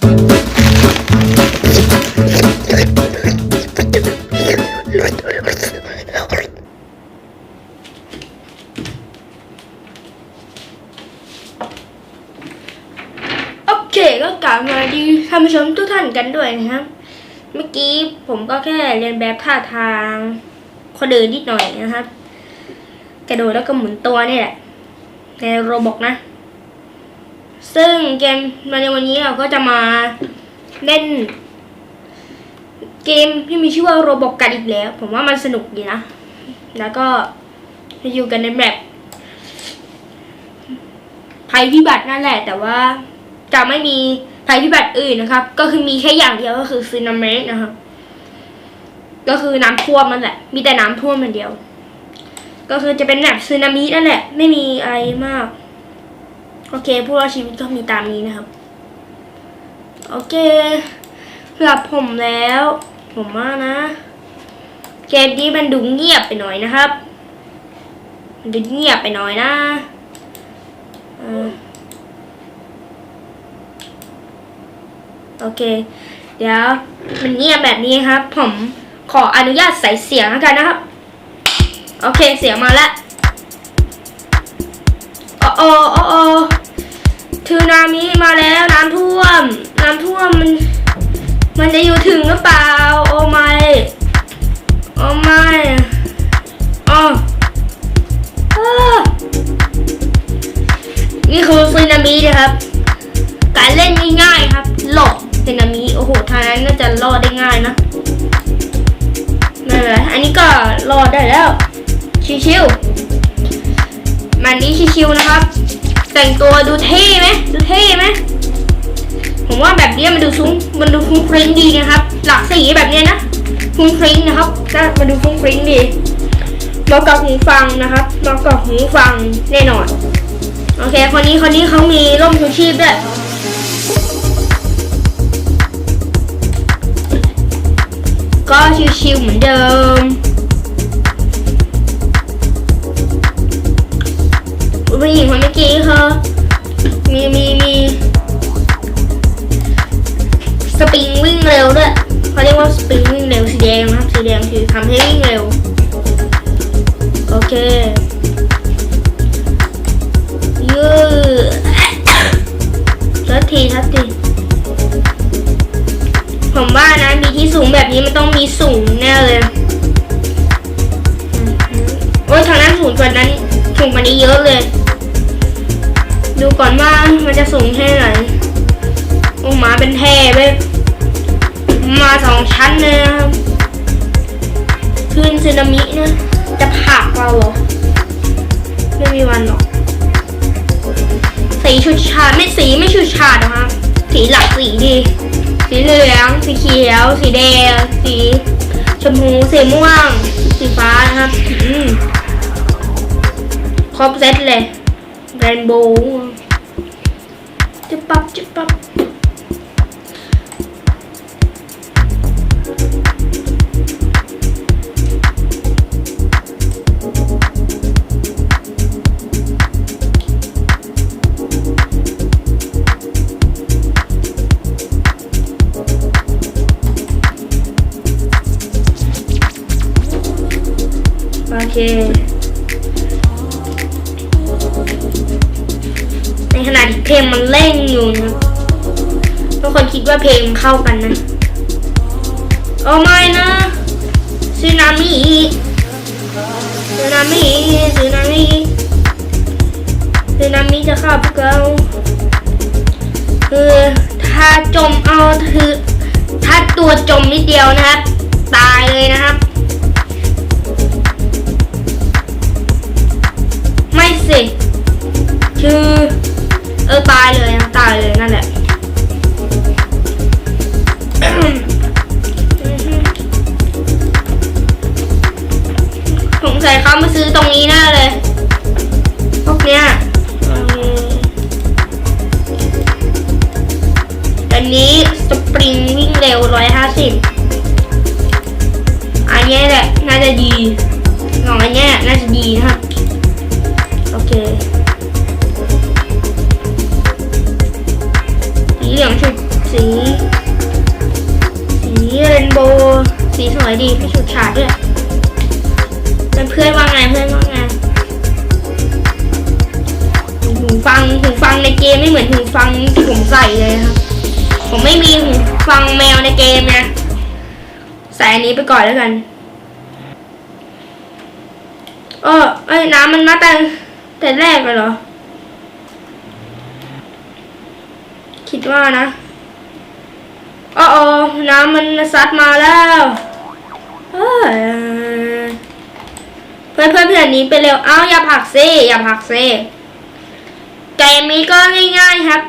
โอเคก็กลับมาดีท่านผู้ชมทุกท่านกันด้วยนะครับ เมื่อกี้ผมก็แค่เรียนแบบท่าทางคนเดินนิดหน่อยนะครับ กระโดดแล้วก็หมุนตัวนี่แหละในโรบอกนะ ซึ่งเกมมาในวันนี้เราก็จะมาเล่น เกมที่มีชื่อว่าโรบอกกันอีกแล้ว ผมว่ามันสนุกดีนะ แล้วก็อยู่กันในแบบภัยพิบัตินั่นแหละ แต่ว่าจะไม่มีภัยพิบัติอื่นนะครับ ก็คือมีแค่อย่างเดียวก็คือซึนามินะครับก็คือน้ำท่วมนั่นแหละ มีแต่น้ำท่วมอย่างเดียว ก็คือจะเป็นแบบซึนามินั่นแหละ ไม่มีอะไรมาก โอเคผู้รอดชีวิตก็มีตามนี้นะครับ โอเคหลับผมแล้ว ผมว่านะ เกมนี้มันดูเงียบไปหน่อยนะครับ มันดูเงียบไปหน่อยนะโอเค เดี๋ยวมันเงียบแบบนี้ครับ ผมขออนุญาตใส่เสียงแล้วกันนะครับ โอเคเสียงมาแล้ว โอ้โอ้โอ้โอ้ทือนามิมาแล้วน้ำท่วม น้ำท่วมมัน มันจะอยู่ถึงหรือเปล่า โอ้ไม่โอ้ไม่อ๋ออ้านี่คือซึนามินะครับ การเล่นง่ายๆครับ หลบซึนามิโอ้โหทางนั้นน่าจะรอดได้ง่ายนะไม่เป็นไรอันนี้ก็รอดได้แล้ว ชิวๆ มันนี้ชิวๆนะครับ แต่งตัวดูเท่ไหมดูเท่ไหมผมว่าแบบนี้มันดูซุ้งมันดูฟุ้งฟริ้งดีนะครับ หลักสีแบบนี้นะฟุ้งฟริ้งนะครับก็มันดูฟุ้งฟริ้งดีเหมาะกับหูฟังนะครับเหมาะกับหูฟังแน่นอนโอเคคนนี้คนนี้เขามีร่มชูชีพด้วยก็ชิวๆเหมือนเดิม ผู้หญิงคนเมื่อกี้เขามีมีมีสปริงวิ่งเร็วด้วยเขาเรียกว่าสปริงวิ่งเร็วสีแดงนะครับสีแดงคือทำให้วิ่งเร็ว ก่อนว่ามันจะสูงแค่ไหนโอ้หมาเป็นแพร่เว้ยมาสองชั้นเลยนะครับคลื่นสึนามิเนี่ยจะผลักเราเหรอ ไม่มีวันหรอก สีชุดชาไม่สีไม่ชุดชาตินะครับสีหลักสีดี สีเหลือง สีเขียว สีแดง สีชมพูสีม่วง สีฟ้านะครับอืมครบเซตเลยเรนโบว์ จุ๊บปั๊บ ว่าเพลงเข้ากันนะโอ้ไม่นะสึนามิสึนามิสึนามิสึนามิจะเข้าพวกเราคือถ้าจมเอาคือถ้าตัวจมนิดเดียวนะครับ ตายเลยนะครับ ไม่สิคือเออตายเลยนะตายเลยนั่นแหละ สงสัยเขามาซื้อตรงนี้แน่เลย พวกเนี้ยอืมอันนี้สปริงวิ่งเร็วร้อยห้าสิบอันเนี้ยแหละน่าจะดีสองอันเนี้ยน่าจะดีนะครับ โอเคสีเหลืองชุดสี สีเรนโบว์สีสวยดีไม่ฉูดฉาดด้วยเป็นเพื่อนว่าไงเพื่อนว่าไงหูฟังหูฟังในเกมไม่เหมือนหูฟังที่ผมใส่เลยครับ ผมไม่มีหูฟังแมวในเกมนะใส่อันนี้ไปก่อนแล้วกันเออเอ้ยน้ำมันมาแต่แต่แรกเลยเหรอ คิดว่านะอ๋อออน้ำมันซัดมาแล้วเฮ้ยเพื่อนเพื่อนเพื่อนนี้ไปเร็ว เอ้าอย่าผลักซิอย่าผลักซิเกมนี้ก็ง่ายๆครับ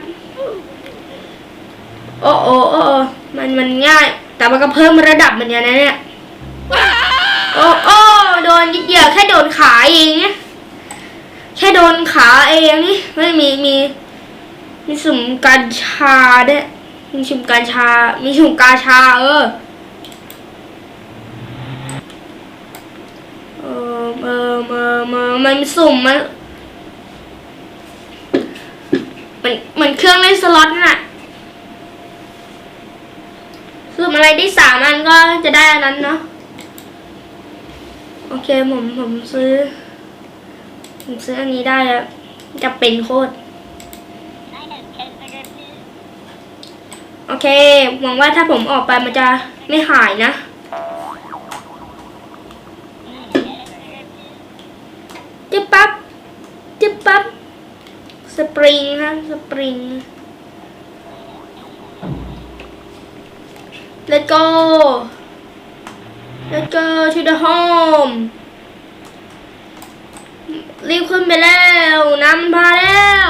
โอ้โอ้โอ้มันมันง่าย แต่มันก็เพิ่มระดับเหมือนกันนเนี่ยโอ้โอ้โดนนิดเดียวแค่โดนขาเองเนี่ยแค่โดนขาเองนี่ไม่มีมีมีสุ่มกัญชาด้วยมีสุ่มกัญชา มีสุ่มกาชา เออ เออเออเออเออมันสุ่มมันมันเหมือนเครื่องเล่นสล็อตน่ะสุ่มอะไรได้สามอันก็จะได้อันนั้นเนาะโอเคผมผมซื้อ ผมซื้ออันนี้ได้แล้วจะเป็นโคตรโอเคหวังว่าถ้าผมออกไปมันจะไม่หายนะ จึ๊บปั๊บจึ๊บปั๊บสปริงครับสปริง Let's go Let's go to the home รีบขึ้นไปแล้วน้ำพาแล้ว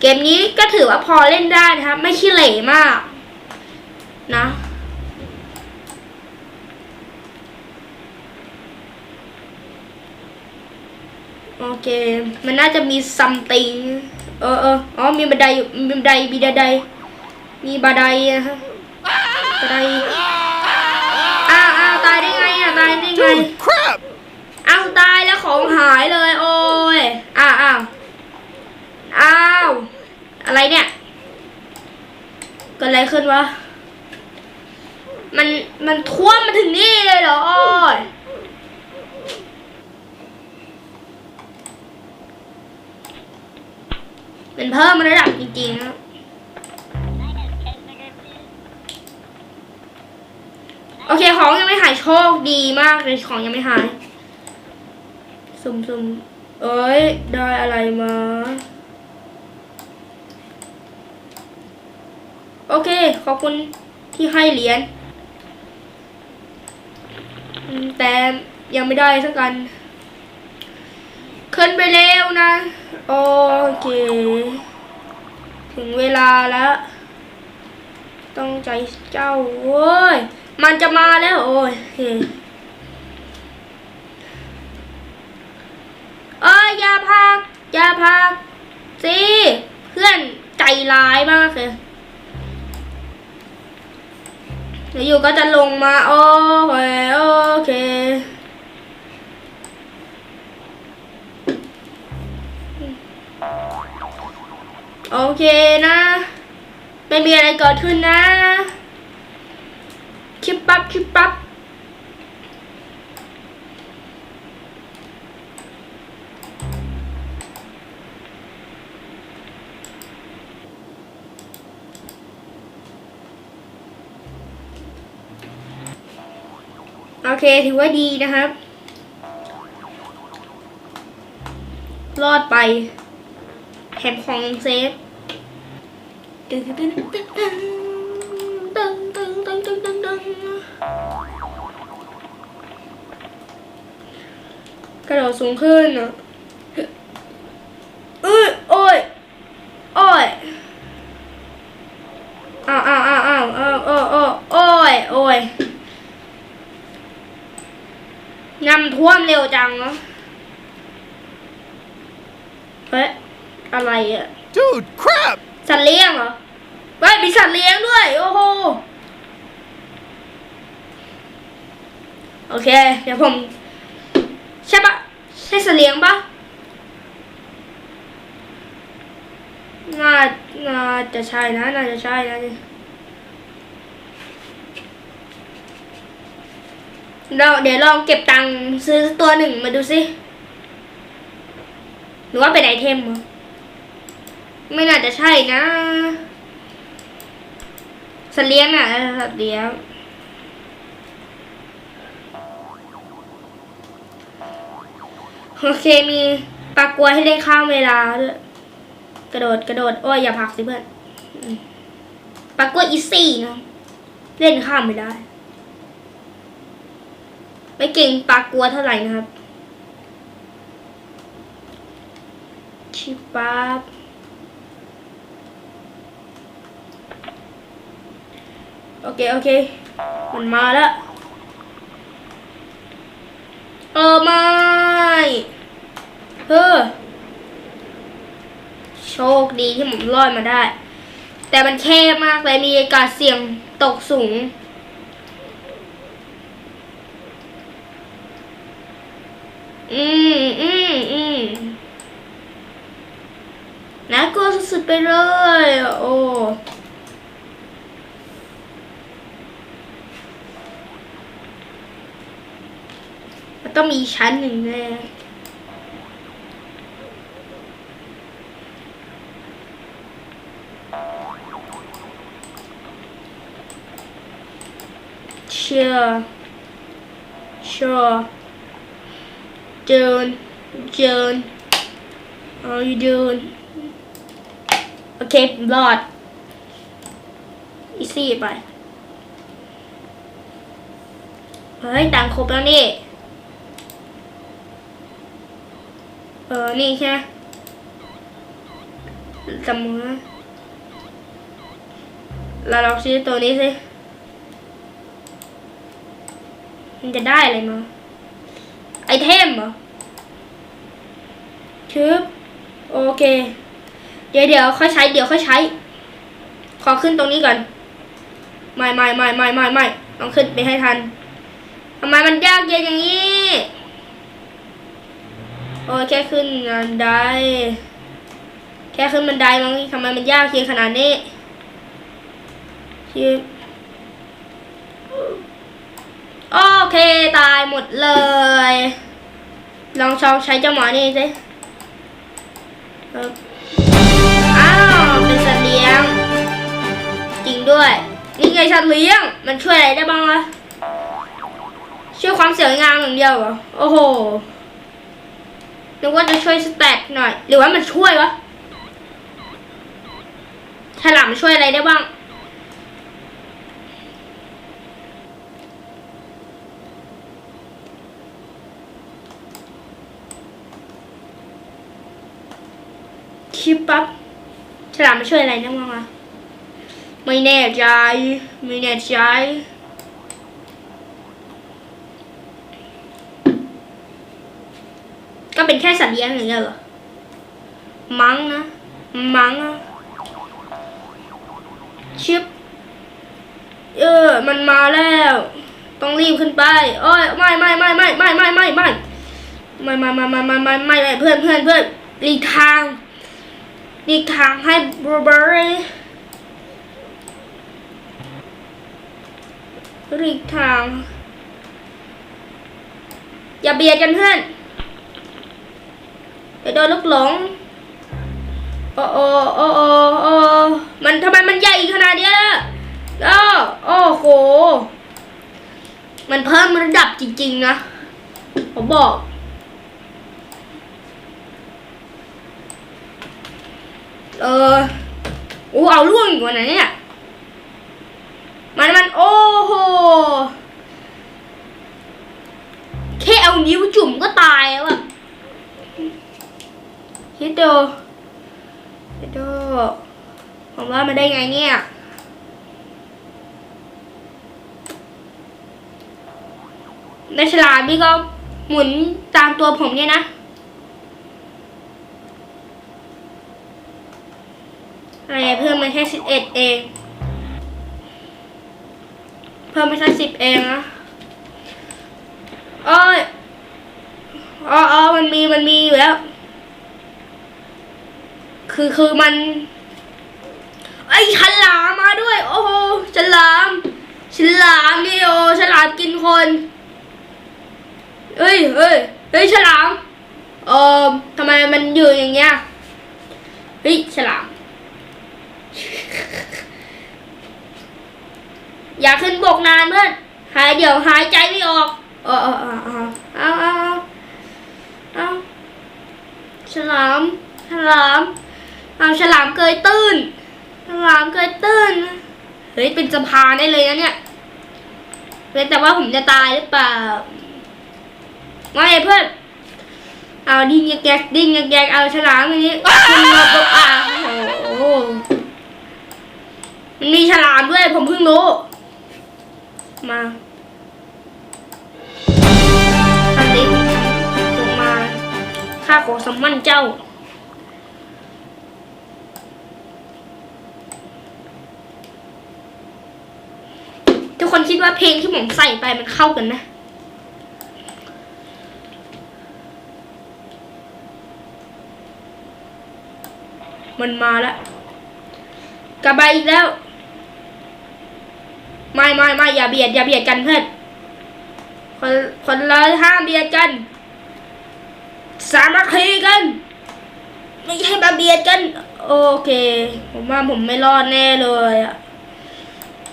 เกมนี้ก็ถือว่าพอเล่นได้นะครับไม่ขี้เหร่มาก นะ เค มันน่าจะมีซัมติงเออเอออ๋อมีบันไดอยู่มีบันไดมีบันไดมีบันไดนะฮะบันไดอ้าวอ้าวตายได้ไงอะตายได้ไง Dude, crap! อ้าวตายแล้วของหายเลยโอ้ยอ้าวอ้าวอ้าวอะไรเนี่ยเกิดอะไรขึ้นวะมันมันท่วมมาถึงนี่เลยเหรอโอ้ย มันเพิ่มระดับจริงๆนะโอเคของยังไม่หายโชคดีมากเลยของยังไม่หายซุ่มซุ่มเอ้ย ได้อะไรมา โอเค ขอบคุณที่ให้เหรียญแต่ยังไม่ได้สักกันขึ้นไปเร็วนะ โอเค ถึงเวลาแล้ว ต้องใจเจ้าโว้ย มันจะมาแล้วโอ้ยโอเคเอ้ยอย่าพักอย่าพักสิเพื่อนใจร้ายมากเลยเดี๋ยวอยู่ก็จะลงมา โอ้ยโอเค โอเคนะ ไม่มีอะไรเกิดขึ้นนะชิปปั๊บชิปปั๊บโอเคถือว่าดีนะครับ รอดไป แถมของเซฟตึ้งตึ้งตึ้งตึ้งตึ้งตึ้งตึ้งตึ้งตึ้งตึ้งกระโดดสูงขึ้นอะเอ้ยโอ้ยโอ้ยอ้าวอ้าวอ้าวอ้าวอ้าวโอ้โอ้โอ้ยโอ้ยน้ำท่วมเร็วจังเนาะเฮ้ย อะไรอะ Dude, crap! สัตว์เลี้ยงเหรอเฮ้ยมีสัตว์เลี้ยงด้วย โอ้โห โอเค เดี๋ยวผม ใช่ปะใช่สัตว์เลี้ยงปะน่า น่าจะใช่นะ น่าจะใช่นะนี่เราเดี๋ยวลองเก็บตังค์ซื้อตัวหนึ่งมาดูสิ หรือว่าเป็นไอเทมเหรอ ไม่น่าจะใช่นะสัตว์เลี้ยงน่ะสัตว์เลี้ยงโอเคมีปลากลัวให้เล่นข้ามเวลาด้วยกระโดดกระโดดโอ้ยอย่าผักสิเพื่อนปลากลัวอีซี่เนาะเล่นข้ามไม่ได้ไม่เก่งปลากลัวเท่าไหร่นะครับชิปับ โอเค โอเค มันมาแล้ว เออไม่เฮอโชคดีที่ผมรอดมาได้ แต่มันแคบมากเลยมีโอกาสเสี่ยงตกสูง อืมอืมอืมน่ากลัวสุดๆไปเลย โอ้ ต้องมีชั้นหนึ่งแน่เชื่อเชื่อ June, June. How are you doing? โอเครอดอีซี่ไป เฮ้ย ตังค์ครบแล้วนี่ เออ นี่ใช่ไหมจำมือเราลองซื้อตัวนี้สิมันจะได้อะไรมาไอเทมเหรอชึบโอเค เดี๋ยวเดี๋ยวค่อยใช้ เดี๋ยวค่อยใช้ ขอขึ้นตรงนี้ก่อน ไม่ไม่ไม่ไม่ไม่ไม่ต้องขึ้นไปให้ทันทำไมมันยากเย็นอย่างนี้ โอ้แค่ขึ้นบันได แค่ขึ้นบันไดมั้งทำไมมันยากเย็นขนาดนี้ชึบโอเคตายหมดเลย ลองชองใช้เจ้าหมอนี่สิอออ้าว เป็นสัตว์เลี้ยง จริงด้วย นี่ไงสัตว์เลี้ยง มันช่วยอะไรได้บ้างวะช่วยความสวยงามอย่างเดียวเหรอ โอ้โห นึกว่าจะช่วยสแตทหน่อย หรือว่ามันช่วยวะฉลามช่วยอะไรได้บ้าง ชิปปั๊บฉลามมาช่วยอะไรนะมั้งวะไม่แน่ใจ ไม่แน่ใจ ก็เป็นแค่สัตว์เลี้ยงอย่างเงี้ยเหรอ มั้งนะ มั้งชิป เออ มันมาแล้ว ต้องรีบขึ้นไป โอ้ย ไม่ไม่ไม่ไม่ไม่ไม่ไม่ไม่ไม่ไม่ไม่ไม่ไม่ไม่ไม่ไม่เพื่อนเพื่อนเพื่อนหลีกทางดีกทางให้บลูเบอร์รี่รีกทาง อย่าเบียดกันเพื่อน ไปโดนลูกหลงโอ้โอ้โอ้โอ้โอ้มันทำไมมันใหญ่ขนาดเนี้ยอ้อโอ้โห มันเพิ่มระดับจริงๆนะ ผมบอก เอออู้เอาล่วงอีกวันไหนเนี่ยมันมันโอ้โหแค่เอานิ้วจุ่มก็ตายแล้วอะ คิดดูคิดดูผมว่ามันได้ไงเนี่ยในฉลามนี่ก็หมุนตามตัวผมเนี่ยนะ อะไรเพิ่มมาแค่สิบเอ็ดเอง เพิ่มมาแค่สิบเองนะโอ้ยอ๋ออ๋อมันมี มันมีอยู่แล้ว คือคือมัน ไอ้ฉลามมาด้วย โอ้โหฉลามฉลามนี่โอฉลามกินคนเอ้ยเอ้ยเฮ้ยฉลามเออทำไมมันอยู่อย่างเงี้ยเฮ้ยฉลาม อย่าขึ้นบกนานเพื่อนหายเดี๋ยวหายใจไม่ออกเออเออเออเออเอาเอาเอาเอาฉลามฉลาม เอาฉลามเกยตื้น ฉลามเกยตื้น เฮ้ยเป็นสะพานได้เลยนะเนี่ยแต่ว่าผมจะตายหรือเปล่าไม่เพื่อน เอาดิ้นแกกดิ้นแกกเอาฉลามอันนี้ขึ้นมาปุ๊บอะโอ้โหมันมีฉลามด้วยผมเพิ่งรู้ มาสลิปลงมาข้าขอสมมันเจ้า ทุกคนคิดว่าเพลงที่ผมใส่ไปมันเข้ากันไหมมันมาแล้วกลับไปอีกแล้ว ไม่ไม่ไม่อย่าเบียดอย่าเบียดกันเพื่อนคนคนเราห้ามเบียดกัน สามัคคีกัน ไม่ใช่มาเบียดกัน โอเค ผมว่าผมไม่รอดแน่เลยอะ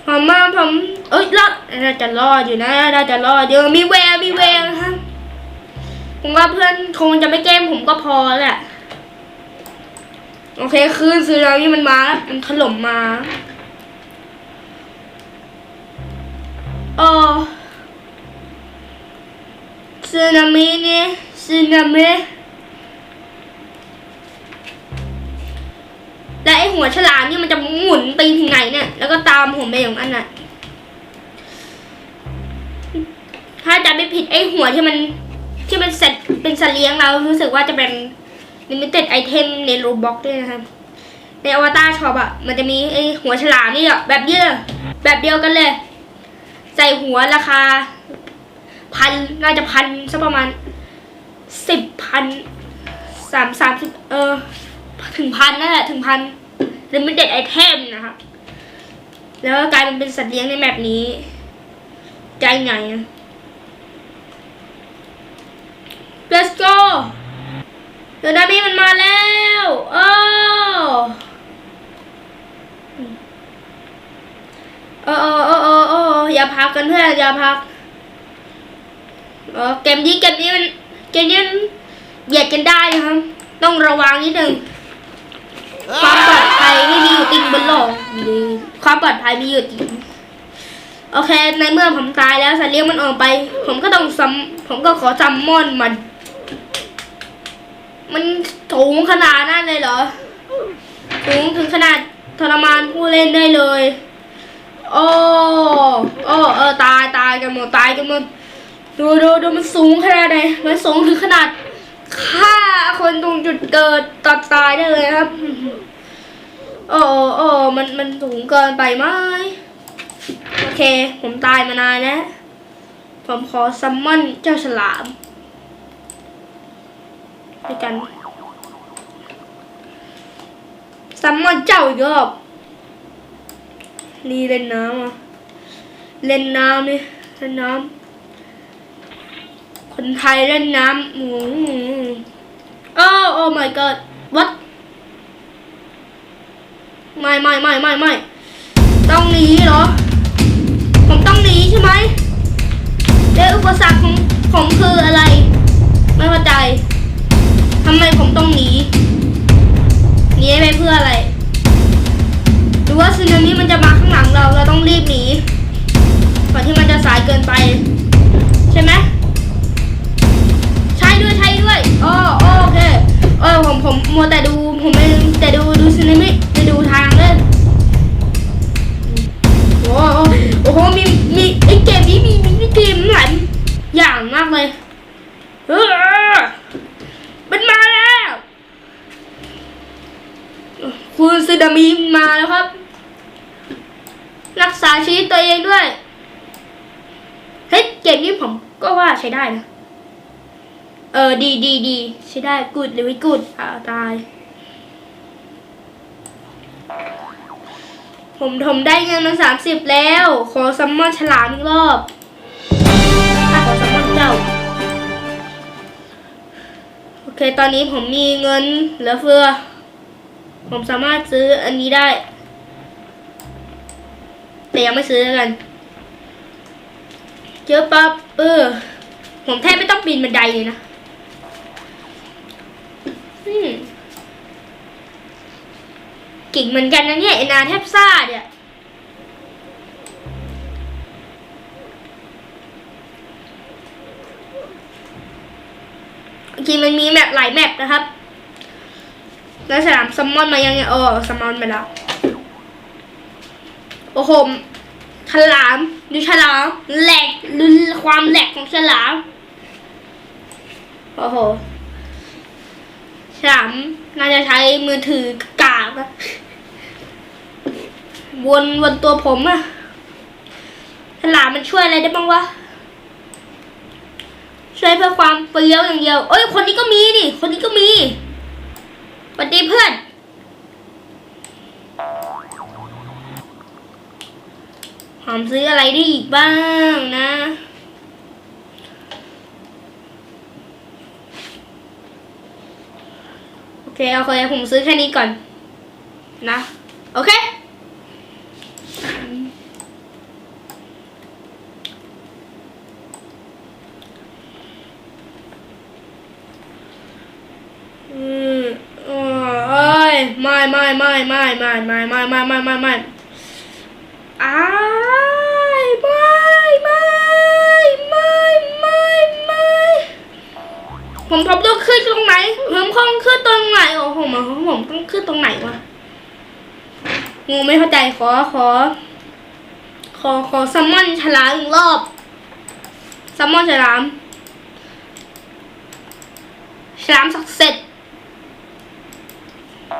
ผมว่าผมเอ้ยรอดน่าจะรอดอยู่นะน่าจะรอดเดี๋ยวมีแววมีแววนะผมว่าเพื่อนคงจะไม่แกล้งผมก็พอแหละโอเคคลื่นซึนามิมันมาแล้วมันถล่มมาโอ้ซึนามิเนี่ยซึนามิ หัวฉลามนี่มันจะหมุนไปถึงไหนเนี่ย แล้วก็ตามผมไปอย่างนั้นน่ะ ถ้าจะไม่ผิดไอ้หัวที่มันที่มันเสร็จเป็นสเลี้ยงเรารู้สึกว่าจะเป็นลิมิเต็ดไอเทมในโรบ็อกด้วยนะครับ ในอวตารช็อปอะ มันจะมีไอหัวฉลามนี่อะแบบเดียวแบบเดียวกันเลย ใส่หัวราคา พันน่าจะพันสักประมาณสิบพันสามสามสิบเออ ถึงพันนั่นแหละถึงพัน ลิมิเต็ดไอเทมนะครับ แล้วกลายเป็นเป็นสัตว์เลี้ยงในแบบนี้ ใจไงอะ let's go เดยวนามิมันมาแล้วโอ้โอ้โอ้โอ้โอ้โอ้อย่าพักกันเพื่อนอย่าพักเออเกมนี้เกมนี้มันเกมนี้มันเบียดกันได้นะครับ ต้องระวังนิดหนึ่งความปลอด ยไม่มีอยู่จริงบนโลกดีความปลอดภัยมีอยู่จริงโอเค ในเมื่อผมตายแล้วสัตว์เลี้ยงมันออกไป ผมก็ต้องซัมผมก็ขอซัมมอนมัน มันสูงขนาดนั้นเลยเหรอสูงถึงขนาดทรมานผู้เล่นได้เลย โอ้โอ้เออตายตายกันหมดตายกันหมดดูดูดูมันสูงขนาดไหนมันสูงถึงขนาดฆ่าคนตรงจุดเกิดตัดตายได้เลยครับ โอ้โอ้มันมันสูงเกินไปไหมโอเค ผมตายมานานแล้ว ผมขอซัมมอนเจ้าฉลามด้วยกันซัมมอนเจ้าอีกรอบนี่เล่นน้ำอะ เล่นน้ำนี่เล่นน้ำคนไทยเล่นน้ำอืมโอ้โอ้ my god what ไม่ไม่ไม่ไม่ไม่ต้องหนีเหรอ ผมต้องหนีใช่ไหมแล้วอุปสรรคของผมคืออะไร ไม่เข้าใจทำไมผมต้องหนีหนีไปเพื่ออะไรหรือว่าสึนามิมันจะมาข้างหลังเราเราต้องรีบหนีก่อนที่มันจะสายเกินไป ใช่ไหมใช่ด้วยใช่ด้วยอ๋อโอเคเออผมผมมัวแต่ดูผมไม่แต่ดูาชีตตัวเองด้วย เฮ้ยเกมนี้ผมก็ว่าใช้ได้นะ เออดีดีดีใช้ได้กูดเลยกูดอ่าตาย ผมถมได้เงินมาสามสิบแล้ว ขอซัมมอนฉลามอีกรอบถ้าขอซัมมอนเจ้า โอเคตอนนี้ผมมีเงินเหลือเฟือ ผมสามารถซื้ออันนี้ได้ แต่ยังไม่ซื้อกัน เจอปั๊บเออ ผมแทบไม่ต้องปีนบันไดเลยนะอืมเก่งเหมือนกันนะเนี่ยไอนาแทบซ่าเนี่ยจริงมันมีแมปหลายแมปนะครับ แล้วฉลามซัมมอนมายังไงอ๋อซัมมอนมาแล้ว โอ้โหฉลามดูฉลามแหลกดูความแหลกของฉลามโอ้โหฉลามน่าจะใช้มือถือกากอะวนวนตัวผมอะฉลามมันช่วยอะไรได้บ้างวะช่วยเพื่อความเปรี้ยวอย่างเดียวเอ้ยคนนี้ก็มีนี่คนนี้ก็มีสวัสดีเพื่อน อมซื้ออะไรได้อีกบ้างนะโอเคโอเคผมซื้อแค่นี้ก่อน นะ โอเคอืมโอ้ยไม่ไม่ไม่ไม่ไม่ไม่ไม่ไม่ไม่ไม่ ผมผมต้องขึ้นตรงไหน ผมคงขึ้นตรงไหนโอ้โหผมผมต้องขึ้นตรงไหนวะงูไม่เข้าใจขอขอ ขอขอแซมมอนฉลามอีกรอบแซมมอนฉลามฉลามสักเสร็จ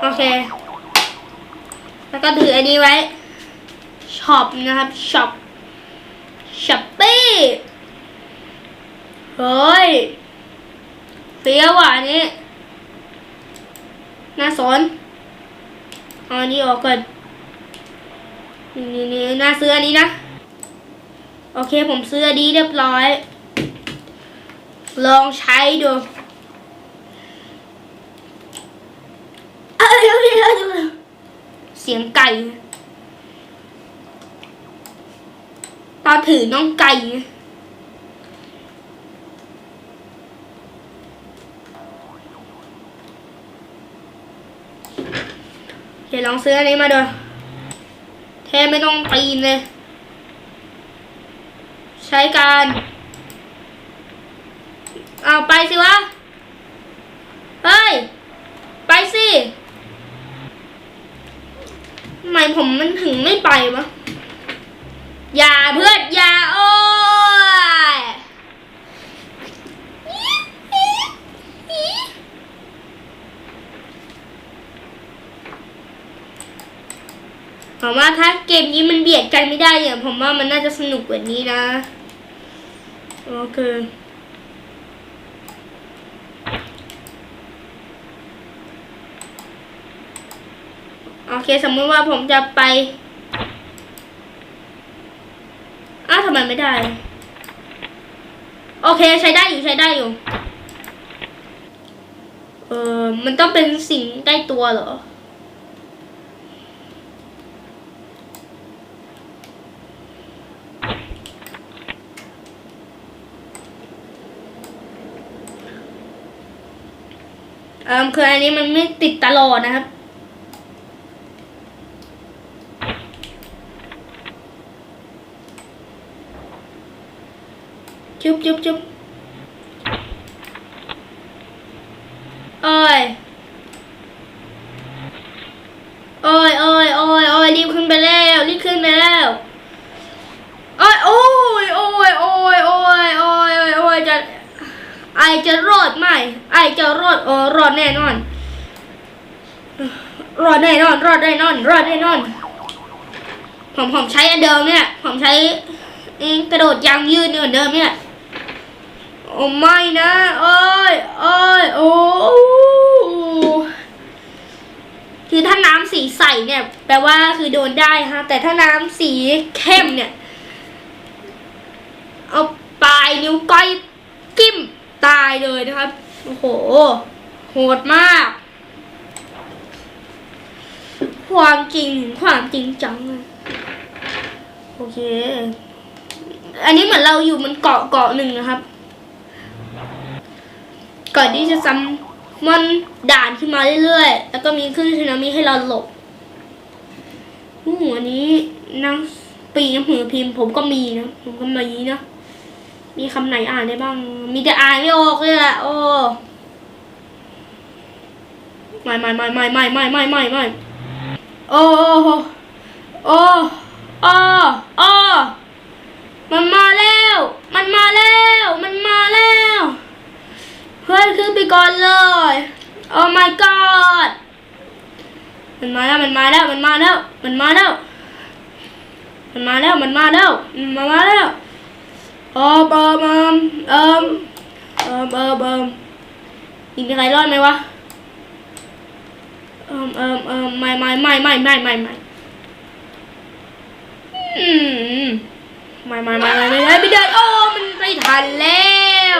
โอเค แล้วก็ถืออันนี้ไว้ช็อปนะครับช็อปช็อปปี้เฮ้ย เฟี้ยว่ะอันนี้ น่าสนเอาอันนี้ออกก่อนนี่นี่น่าซื้ออันนี้นะ โอเคผมซื้ออันนี้เรียบร้อย ลองใช้ดูเสียงไก่ ตอนถือน้องไก่ เดี๋ยวลองซื้ออันนี้มาดูเทไม่ต้องปีนเลย ใช้การเอาไปสิวะ เฮ้ย ไปสิทำไมผมมันถึงไม่ไปวะ อย่าเพื่อนอย่าโอ้ย ผมว่าถ้าเกมนี้มันเบียดกันไม่ได้เนี่ยผมว่ามันน่าจะสนุกกว่านี้นะ โอเคโอเคสมมติว่าผมจะไป อ้าวทำไมไม่ได้ โอเคใช้ได้อยู่ใช้ได้อยู่ เออมันต้องเป็นสิ่งใกล้ตัวเหรอ ออคืออันนี้มันไม่ติดตลอดนะครับจุ๊บจุ๊บจุ๊บโอ้ยโอ้ยโอ้ยโอ้ยโอ้ยรีบขึ้นไปแล้วรีบขึ้นไปแล้ว ไอจะรอดไหมไอจะรอดโอ้รอดแน่นอน รอดแน่นอน รอดแน่นอน รอดแน่นอน ผมผมใช้อันเดิมเนี่ย ผมใช้กระโดดยางยืดเนี่ยเหมือนเดิมเนี่ยโอ้ไม่นะโอ้ยโอ้ยโอ้คือถ้าน้ำสีใสเนี่ย แปลว่าคือโดนได้ฮะ แต่ถ้าน้ำสีเข้มเนี่ย เอาปลายนิ้วก้อยจิ้ม ตายเลยนะครับ โอ้โห โหดมาก ความจริงถึงความจริงจังโอเค อันนี้เหมือนเราอยู่มันเกาะเกาะหนึ่งนะครับ ก่อนที่จะซ้ำมันด่านขึ้นมาเรื่อยๆ แล้วก็มีคลื่นสึนามิให้เราหลบอ้โหอันนี้นังปีหนังหือพิมพ์ผมก็มีนะ ผมก็มีนะ มีคำไหนอ่านได้บ้าง มีแต่อ่านไม่ออกเลยอะโอ้ไม่ไม่ไม่ไม่ไม่ไม่ไม่ไม่ไม่โอ้โอ้โอ้โอ้โอ้มันมาแล้ว มันมาแล้ว มันมาแล้ว เพื่อนขึ้นไปก่อนเลยโอ้ my god มันมาแล้ว มันมาแล้ว มันมาแล้ว มันมาแล้ว มันมาแล้ว มันมาแล้ว มันมาแล้ว เออเบิมเอิมเอมเอิมเอิมเอิมมีใครรอดไหมวะเอิมเอิมเอิมไม่ไม่ไม่ไม่ไม่ไม่ไม่อืมไม่ไม่ไม่ไม่ไม่ไม่ไม่เดินโอ้มันไม่ทันแล้ว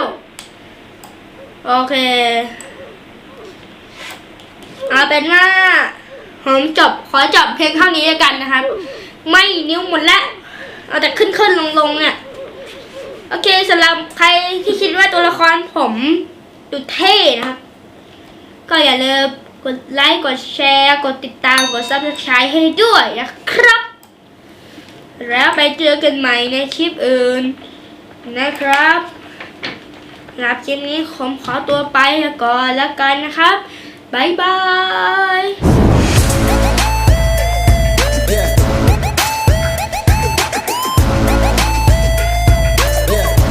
โอเคเอาเป็นว่าผมจบขอจบเพลงเท่านี้แล้วกันนะครับ ไม่นิ้วหมดแล้วเอาแต่ขึ้นขึ้นลงลงเนี่ย โอเคสำหรับใครที่คิดว่าตัวละครผมดูเท่นะครับ ก็อย่าลืมกดไลค์ กดแชร์ กดติดตาม กด subscribe ให้ด้วยนะครับ แล้วไปเจอกันใหม่ในคลิปอื่นนะครับสำหรับคลิปนี้ผมขอตัวไปก่อนแล้วกันนะครับ บ๊ายบาย